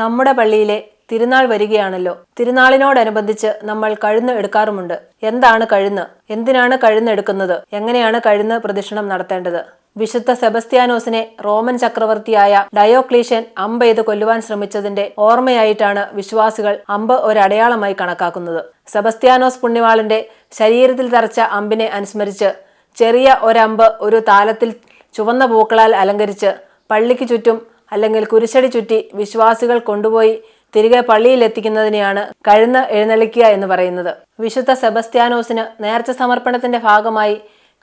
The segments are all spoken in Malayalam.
നമ്മുടെ പള്ളിയിലെ തിരുനാൾ വരികയാണല്ലോ. തിരുനാളിനോടനുബന്ധിച്ച് നമ്മൾ കഴുന്ന് എടുക്കാറുമുണ്ട്. എന്താണ് കഴുന്ന്? എന്തിനാണ് കഴുന്ന് എടുക്കുന്നത്? എങ്ങനെയാണ് കഴുന്ന് പ്രദക്ഷിണം നടത്തേണ്ടത്? വിശുദ്ധ സെബസ്ത്യാനോസിനെ റോമൻ ചക്രവർത്തിയായ ഡയോക്ലീഷ്യൻ അമ്പ് ചെയ്ത് കൊല്ലുവാൻ ശ്രമിച്ചതിന്റെ ഓർമ്മയായിട്ടാണ് വിശ്വാസികൾ അമ്പ് ഒരടയാളമായി കണക്കാക്കുന്നത്. സെബസ്ത്യാനോസ് പുണ്യവാളിന്റെ ശരീരത്തിൽ തറച്ച അമ്പിനെ അനുസ്മരിച്ച് ചെറിയ ഒരമ്പ് ഒരു താലത്തിൽ ചുവന്ന പൂക്കളാൽ അലങ്കരിച്ച് പള്ളിക്ക് ചുറ്റും അല്ലെങ്കിൽ കുരിശടി ചുറ്റി വിശ്വാസികൾ കൊണ്ടുപോയി തിരികെ പള്ളിയിൽ എത്തിക്കുന്നതിനെയാണ് കഴുന്ന് എഴുന്നള്ളിക്കുക എന്ന് പറയുന്നത്. വിശുദ്ധ സെബസ്ത്യാനോസിന് നേർച്ച സമർപ്പണത്തിന്റെ ഭാഗമായി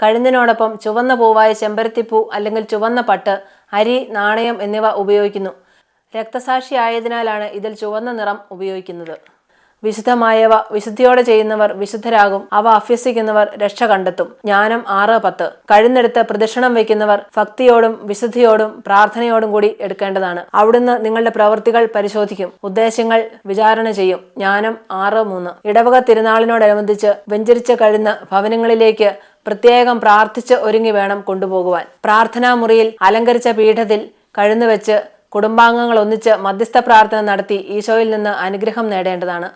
കഴുന്നിനോടൊപ്പം ചുവന്ന പൂവായ ചെമ്പരത്തിപ്പൂ അല്ലെങ്കിൽ ചുവന്ന പട്ട് അരി നാണയം എന്നിവ ഉപയോഗിക്കുന്നു. രക്തസാക്ഷി ആയതിനാലാണ് ഇതിൽ ചുവന്ന നിറം ഉപയോഗിക്കുന്നത്. വിശുദ്ധമായവ വിശുദ്ധിയോടെ ചെയ്യുന്നവർ വിശുദ്ധരാകും. അവ അഭ്യസിക്കുന്നവർ രക്ഷ കണ്ടെത്തും. ജ്ഞാനം ആറ് പത്ത്. കഴുന്നെടുത്ത് പ്രദക്ഷിണം വയ്ക്കുന്നവർ ഭക്തിയോടും വിശുദ്ധിയോടും പ്രാർത്ഥനയോടും കൂടി എടുക്കേണ്ടതാണ്. അവിടുന്ന് നിങ്ങളുടെ പ്രവൃത്തികൾ പരിശോധിക്കും. ഉദ്ദേശങ്ങൾ വിചാരണ ചെയ്യും. ജ്ഞാനം ആറ് മൂന്ന്. ഇടവക തിരുനാളിനോടനുബന്ധിച്ച് വെഞ്ചരിച്ച കഴുന്ന് ഭവനങ്ങളിലേക്ക് പ്രത്യേകം പ്രാർത്ഥിച്ച് ഒരുങ്ങി വേണം കൊണ്ടുപോകുവാൻ. പ്രാർത്ഥനാ മുറിയിൽ അലങ്കരിച്ച പീഠത്തിൽ കഴുന്നുവെച്ച് കുടുംബാംഗങ്ങൾ ഒന്നിച്ച് മധ്യസ്ഥ പ്രാർത്ഥന നടത്തി ഈശോയിൽ നിന്ന് അനുഗ്രഹം നേടേണ്ടതാണ്.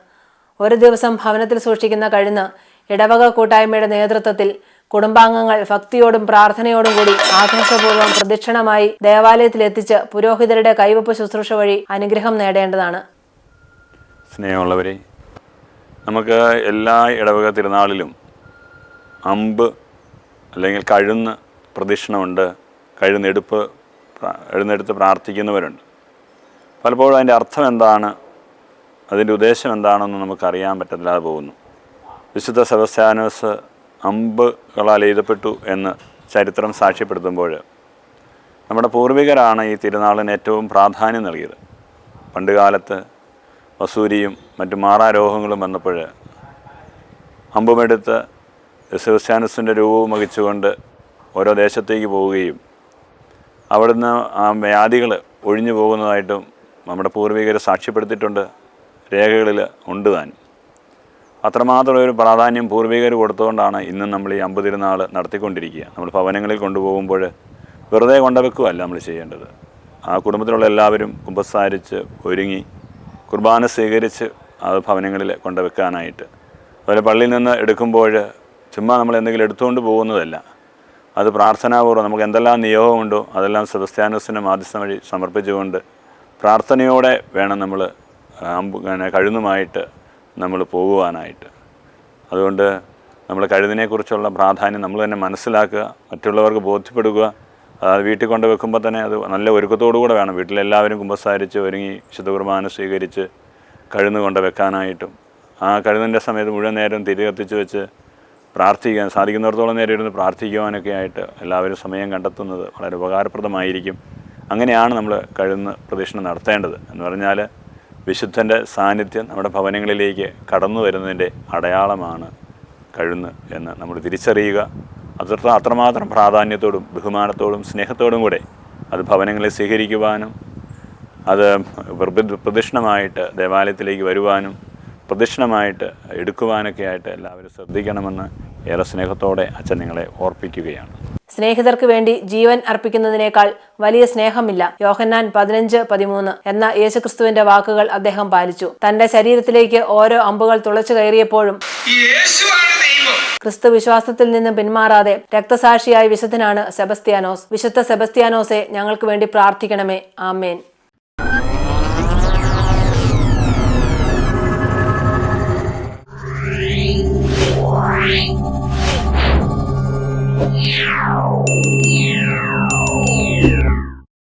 ഒരു ദിവസം ഭവനത്തിൽ സൂക്ഷിക്കുന്ന കഴിഞ്ഞ് ഇടവക കൂട്ടായ്മയുടെ നേതൃത്വത്തിൽ കുടുംബാംഗങ്ങൾ ഭക്തിയോടും പ്രാർത്ഥനയോടും കൂടി ആഘോഷപൂർവം പ്രദക്ഷിണമായി ദേവാലയത്തിൽ എത്തിച്ച് പുരോഹിതരുടെ കൈവപ്പ് ശുശ്രൂഷ വഴി അനുഗ്രഹം നേടേണ്ടതാണ്. സ്നേഹമുള്ളവരെ നമുക്ക് എല്ലാ ഇടവക തിരുനാളിലും അമ്പ് അല്ലെങ്കിൽ കഴുന്ന് പ്രദക്ഷിണമുണ്ട് കഴുന്നെടുപ്പ് എഴുന്നെടുത്ത് പ്രാർത്ഥിക്കുന്നവരുണ്ട്. പലപ്പോഴും അതിന്റെ അർത്ഥം എന്താണ്? അതിന്റെ ഉദ്ദേശം എന്താണെന്ന് നമുക്കറിയാൻ പറ്റത്തില്ലാതെ പോകുന്നു. വിശുദ്ധ സെബസ്ത്യാനോസ് അമ്പുകളാൽ എഴുതപ്പെട്ടു എന്ന് ചരിത്രം സാക്ഷ്യപ്പെടുത്തുമ്പോൾ നമ്മുടെ പൂർവികരാണ് ഈ തിരുനാളിന് ഏറ്റവും പ്രാധാന്യം നൽകിയത്. പണ്ടുകാലത്ത് വസൂരിയും മറ്റു മാറാരോഹങ്ങളും വന്നപ്പോൾ അമ്പുമെടുത്ത് സെബസ്ത്യാനസിന്റെ രൂപവും വഹിച്ചുകൊണ്ട് ഓരോ ദേശത്തേക്ക് പോവുകയും അവിടുന്ന് ആ വ്യാധികൾ ഒഴിഞ്ഞു പോകുന്നതായിട്ടും നമ്മുടെ പൂർവികർ സാക്ഷ്യപ്പെടുത്തിയിട്ടുണ്ട്. രേഖകളിൽ ഉണ്ട് താനും അത്രമാത്രം ഒരു പ്രാധാന്യം പൂർവികർ കൊടുത്തുകൊണ്ടാണ് ഇന്നും നമ്മൾ ഈ അമ്പ് തിരുനാൾ നടത്തിക്കൊണ്ടിരിക്കുക. നമ്മൾ ഭവനങ്ങളിൽ കൊണ്ടുപോകുമ്പോൾ വെറുതെ കൊണ്ടുവെക്കുകയല്ല നമ്മൾ ചെയ്യേണ്ടത്. ആ കുടുംബത്തിലുള്ള എല്ലാവരും കുമ്പസാരിച്ച് ഒരുങ്ങി കുർബാന സ്വീകരിച്ച് അത് ഭവനങ്ങളിൽ കൊണ്ടുവെക്കാനായിട്ട്. അതുപോലെ പള്ളിയിൽ നിന്ന് എടുക്കുമ്പോൾ ചുമ്മാ നമ്മൾ എന്തെങ്കിലും എടുത്തുകൊണ്ട് പോകുന്നതല്ല. അത് പ്രാർത്ഥനാപൂർവം നമുക്ക് എന്തെല്ലാം നിയോഗമുണ്ടോ അതെല്ലാം സെബസ്ത്യാനോസിന്റെ മാധ്യസ്ഥം വഴി സമർപ്പിച്ചുകൊണ്ട് പ്രാർത്ഥനയോടെ വേണം നമ്മൾ കഴുന്നുമായിട്ട് നമ്മൾ പോകുവാനായിട്ട്. അതുകൊണ്ട് നമ്മൾ കഴുതിനെക്കുറിച്ചുള്ള പ്രാധാന്യം നമ്മൾ തന്നെ മനസ്സിലാക്കുക മറ്റുള്ളവർക്ക് ബോധ്യപ്പെടുക അതായത് വീട്ടിൽ കൊണ്ട് വെക്കുമ്പോൾ തന്നെ അത് നല്ല ഒരുക്കത്തോടു കൂടെ വേണം. വീട്ടിലെല്ലാവരും കുമ്പസാരിച്ച് ഒരുങ്ങി വിശുദ്ധ കുർബാന സ്വീകരിച്ച് കഴുന്ന് കൊണ്ട് വെക്കാനായിട്ടും ആ കഴുതിന്റെ സമയത്ത് മുഴുവൻ നേരം തിരി കത്തിച്ച് വെച്ച് പ്രാർത്ഥിക്കാൻ സാധിക്കുന്നിടത്തോളം നേരം ഇരുന്ന് പ്രാർത്ഥിക്കുവാനൊക്കെ ആയിട്ട് എല്ലാവരും സമയം കണ്ടെത്തുന്നത് വളരെ ഉപകാരപ്രദമായിരിക്കും. അങ്ങനെയാണ് നമ്മൾ കഴുന്ന് പ്രദക്ഷിണം നടത്തേണ്ടത്. എന്ന് പറഞ്ഞാൽ വിശുദ്ധന്റെ സാന്നിധ്യം നമ്മുടെ ഭവനങ്ങളിലേക്ക് കടന്നു വരുന്നതിന്റെ അടയാളമാണ് കഴുന്ന് എന്ന് നമ്മൾ തിരിച്ചറിയുക. അത്ര അത്രമാത്രം പ്രാധാന്യത്തോടും ബഹുമാനത്തോടും സ്നേഹത്തോടും കൂടെ അത് ഭവനങ്ങളെ സ്വീകരിക്കുവാനും അത് പ്രദക്ഷിണമായിട്ട് ദേവാലയത്തിലേക്ക് വരുവാനും പ്രദക്ഷിണമായിട്ട് എടുക്കുവാനൊക്കെ ആയിട്ട് എല്ലാവരും ശ്രദ്ധിക്കണമെന്ന് ഏറെ സ്നേഹത്തോടെ അച്ഛൻ നിങ്ങളെ ഓർപ്പിക്കുകയാണ്. സ്നേഹിതർക്ക് വേണ്ടി ജീവൻ അർപ്പിക്കുന്നതിനേക്കാൾ വലിയ സ്നേഹമില്ല യോഹന്നാൻ പതിനഞ്ച് പതിമൂന്ന് എന്ന യേശുക്രിസ്തുവിന്റെ വാക്കുകൾ അദ്ദേഹം പാലിച്ചു. തന്റെ ശരീരത്തിലേക്ക് ഓരോ അമ്പുകൾ തുളച്ചു കയറിയപ്പോഴും യേശുവാണ് ദൈവം. ക്രിസ്തു വിശ്വാസത്തിൽ നിന്ന് പിന്മാറാതെ രക്തസാക്ഷിയായ വിശുദ്ധനാണ് സെബസ്ത്യാനോസ്. വിശുദ്ധ സെബസ്ത്യാനോസെ ഞങ്ങൾക്ക് വേണ്ടി പ്രാർത്ഥിക്കണമേ. ആമേൻ. Yeah. Wow.